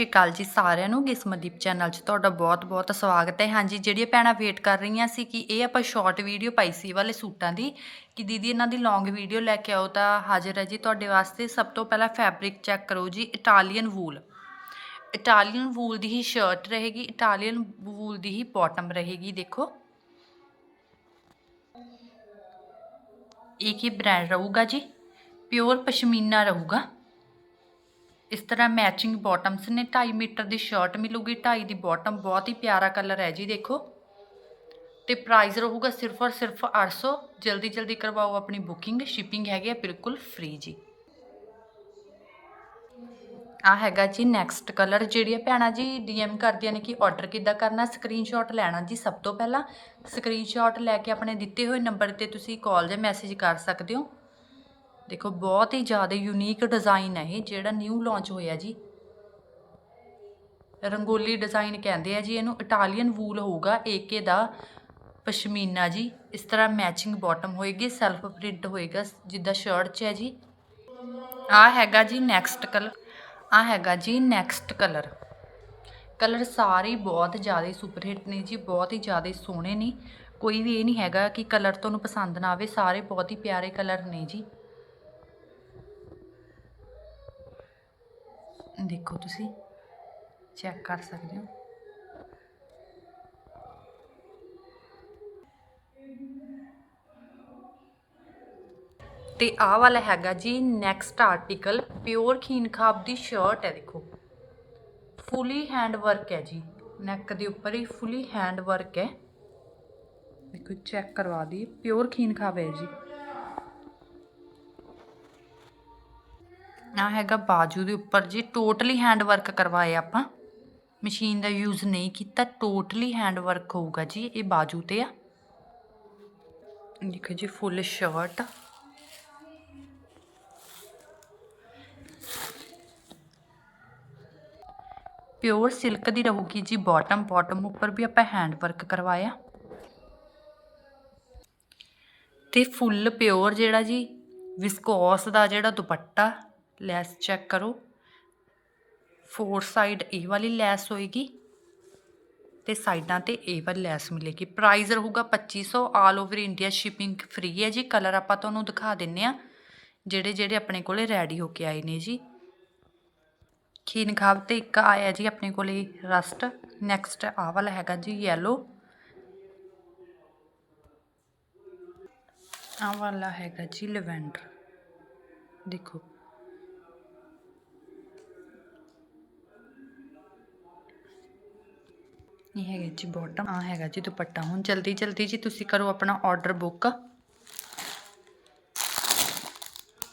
ਸਤਿ ਸ਼੍ਰੀ ਅਕਾਲ ਜੀ ਸਾਰਿਆਂ ਨੂੰ ਗਿਸਮਦੀਪ ਚੈਨਲ 'ਚ ਤੁਹਾਡਾ ਬਹੁਤ-ਬਹੁਤ ਸਵਾਗਤ ਹੈ। ਹਾਂਜੀ, ਜਿਹੜੀਆਂ ਭੈਣਾਂ ਵੇਟ ਕਰ ਰਹੀਆਂ ਸੀ ਕਿ ਇਹ ਆਪਾਂ ਸ਼ਾਰਟ ਵੀਡੀਓ ਪਾਈ ਸੀ ਵਾਲੇ ਸੂਟਾਂ ਦੀ, ਕਿ ਦੀਦੀ ਇਹਨਾਂ ਦੀ ਲੌਂਗ ਵੀਡੀਓ ਲੈ ਕੇ ਆਓ ਤਾਂ ਹਾਜ਼ਰ ਹੈ ਜੀ ਤੁਹਾਡੇ ਵਾਸਤੇ। ਸਭ ਤੋਂ ਪਹਿਲਾਂ ਫੈਬਰਿਕ ਚੈੱਕ ਕਰੋ ਜੀ, ਇਟਾਲੀਅਨ ਵੂਲ। ਇਟਾਲੀਅਨ ਵੂਲ ਦੀ ਹੀ ਸ਼ਰਟ ਰਹੇਗੀ, ਇਟਾਲੀਅਨ ਵੂਲ ਦੀ ਹੀ ਬਾਟਮ ਰਹੇਗੀ, ਦੇਖੋ। ਇਹ ਕੀ ਬ੍ਰਾਂਡ ਰਹੂਗਾ ਜੀ? ਪਿਓਰ ਪਸ਼ਮੀਨਾ ਰਹੂਗਾ। ਇਸ ਤਰ੍ਹਾਂ ਮੈਚਿੰਗ ਬਾਟਮਸ ਨੇ 2.5 ਮੀਟਰ ਦੀ ਸ਼ਰਟ ਮਿਲੂਗੀ 2.5 ਦੀ ਬਾਟਮ ਬਹੁਤ ਹੀ ਪਿਆਰਾ ਕਲਰ ਹੈ ਜੀ, ਦੇਖੋ। ਤੇ ਪ੍ਰਾਈਸ ਰਹੂਗਾ ਸਿਰਫ ਔਰ ਸਿਰਫ 800 ਜਲਦੀ ਜਲਦੀ ਕਰਵਾਓ ਆਪਣੀ ਬੁਕਿੰਗ ਸ਼ਿਪਿੰਗ ਹੈਗੀ ਹੈ ਬਿਲਕੁਲ ਫ੍ਰੀ ਜੀ। ਆ ਹੈਗਾ ਜੀ ਨੈਕਸਟ ਕਲਰ ਜਿਹੜੀਆਂ ਭੈਣਾਂ ਜੀ ਡੀਐਮ ਕਰਦੀਆਂ ਨੇ ਕਿ ਆਰਡਰ ਕਿੱਦਾਂ ਕਰਨਾ ਸਕਰੀਨਸ਼ਾਟ ਲੈਣਾ ਜੀ ਸਭ ਤੋਂ ਪਹਿਲਾਂ। ਸਕਰੀਨਸ਼ਾਟ ਲੈ ਕੇ ਆਪਣੇ ਦਿੱਤੇ ਹੋਏ ਨੰਬਰ ਤੇ ਤੁਸੀਂ ਕਾਲ ਜਾਂ ਮੈਸੇਜ ਕਰ ਸਕਦੇ ਹੋ। ਦੇਖੋ, ਬਹੁਤ ਹੀ ਜ਼ਿਆਦਾ ਯੂਨੀਕ ਡਿਜ਼ਾਈਨ ਹੈ ਇਹ, ਜਿਹੜਾ ਨਿਊ ਲਾਂਚ ਹੋਇਆ ਜੀ। ਰੰਗੋਲੀ ਡਿਜ਼ਾਈਨ ਕਹਿੰਦੇ ਆ ਜੀ, ਇਹਨੂੰ ਇਟਾਲੀਅਨ ਵੂਲ ਹੋਊਗਾ ਏਕੇ ਦਾ ਪਸ਼ਮੀਨਾ ਜੀ। ਇਸ ਤਰ੍ਹਾਂ ਮੈਚਿੰਗ ਬਾਟਮ ਹੋਏਗੀ ਸੈਲਫ ਪ੍ਰਿੰਟ ਹੋਏਗਾ, ਜਿੱਦਾਂ ਸ਼ਰਟ 'ਚ ਹੈ ਜੀ। ਆ ਹੈਗਾ ਜੀ ਨੈਕਸਟ ਕਲਰ ਆ ਹੈਗਾ ਜੀ ਨੈਕਸਟ ਕਲਰ ਕਲਰ ਸਾਰੇ ਬਹੁਤ ਜ਼ਿਆਦਾ ਸੁਪਰ ਹਿੱਟ ਨੇ ਜੀ, ਬਹੁਤ ਹੀ ਜ਼ਿਆਦਾ ਸੋਹਣੇ ਨੇ। ਕੋਈ ਵੀ ਇਹ ਨਹੀਂ ਹੈਗਾ ਕਿ ਕਲਰ ਤੁਹਾਨੂੰ ਪਸੰਦ ਨਾ ਆਵੇ, ਸਾਰੇ ਬਹੁਤ ਹੀ ਪਿਆਰੇ ਕਲਰ ਨੇ ਜੀ। ਦੇਖੋ ਤੁਸੀਂ ਚੈੱਕ ਕਰ ਸਕਦੇ ਹੋ। ਤੇ ਆਹ ਵਾਲਾ ਹੈਗਾ ਜੀ ਨੈਕਸਟ ਆਰਟੀਕਲ ਪਿਓਰ ਖੀਨ ਖਾਬ ਦੀ ਸ਼ਰਟ ਹੈ ਦੇਖੋ। ਫੁੱਲੀ ਹੈਂਡ ਵਰਕ ਹੈ ਜੀ। ਨੈਕ ਦੇ ਉੱਪਰ ਹੀ ਫੁੱਲੀ ਹੈਂਡ ਵਰਕ ਹੈ। ਦੇਖੋ ਚੈੱਕ ਕਰਵਾ ਦੀ ਪਿਓਰ ਖੀਨ ਖਾਬ ਹੈ ਜੀ। ਆ ਹੈਗਾ ਬਾਜੂ ਦੇ ਉੱਪਰ ਜੀ ਟੋਟਲੀ ਹੈਂਡ ਵਰਕ ਕਰਵਾਏ ਆਪਾਂ। ਮਸ਼ੀਨ ਦਾ ਯੂਜ਼ ਨਹੀਂ ਕੀਤਾ ਟੋਟਲੀ ਹੈਂਡ ਵਰਕ ਹੋਊਗਾ ਜੀ, ਇਹ ਬਾਜੂ ਤੇ ਆ। ਦੇਖੋ ਜੀ ਫੁੱਲ ਸ਼ਰਟ ਪਿਓਰ ਸਿਲਕ ਦੀ ਰਹੂਗੀ ਜੀ ਬਾਟਮ ਬਾਟਮ ਉੱਪਰ ਵੀ ਆਪਾਂ ਹੈਂਡ ਵਰਕ ਕਰਵਾਇਆ। ਤੇ ਫੁੱਲ ਪਿਓਰ ਜਿਹੜਾ ਜੀ ਵਿਸਕੋਸ ਦਾ ਜਿਹੜਾ ਦੁਪੱਟਾ ਲੈਸ ਚੈੱਕ ਕਰੋ। ਫੋਰ ਸਾਈਡ ਇਹ ਵਾਲੀ ਲੈਸ ਹੋਏਗੀ ਤੇ ਸਾਈਡਾਂ ਤੇ ਇਹ ਵਾਲੀ ਲੈਸ ਮਿਲੇਗੀ। ਪ੍ਰਾਈਸ ਰਹੂਗਾ 2500 all over India shipping free ਹੈ ਜੀ। ਕਲਰ ਆਪਾਂ ਤੁਹਾਨੂੰ ਦਿਖਾ ਦਿੰਨੇ ਆ ਜਿਹੜੇ ਜਿਹੜੇ ਆਪਣੇ ਕੋਲੇ ਰੈਡੀ ਹੋ ਕੇ ਆਏ ਨੇ ਜੀ। ਖੀਨ ਖਾਬ ਤੇ ਇੱਕ ਆਇਆ ਜੀ ਆਪਣੇ ਕੋਲੇ ਰਸਟ ਨੈਕਸਟ ਆਹ ਵਾਲਾ ਹੈਗਾ ਜੀ ਯੈਲੋ ਆਹ ਵਾਲਾ ਹੈਗਾ ਜੀ ਲਵੈਂਡਰ ਦੇਖੋ। ਇਹ ਹੈਗਾ ਜੀ ਬਾਟਮ ਆ ਹੈਗਾ ਜੀ ਦੁਪੱਟਾ। ਹੁਣ ਜਲਦੀ ਜਲਦੀ ਜੀ ਤੁਸੀਂ ਕਰੋ ਆਪਣਾ ਆਰਡਰ ਬੁੱਕ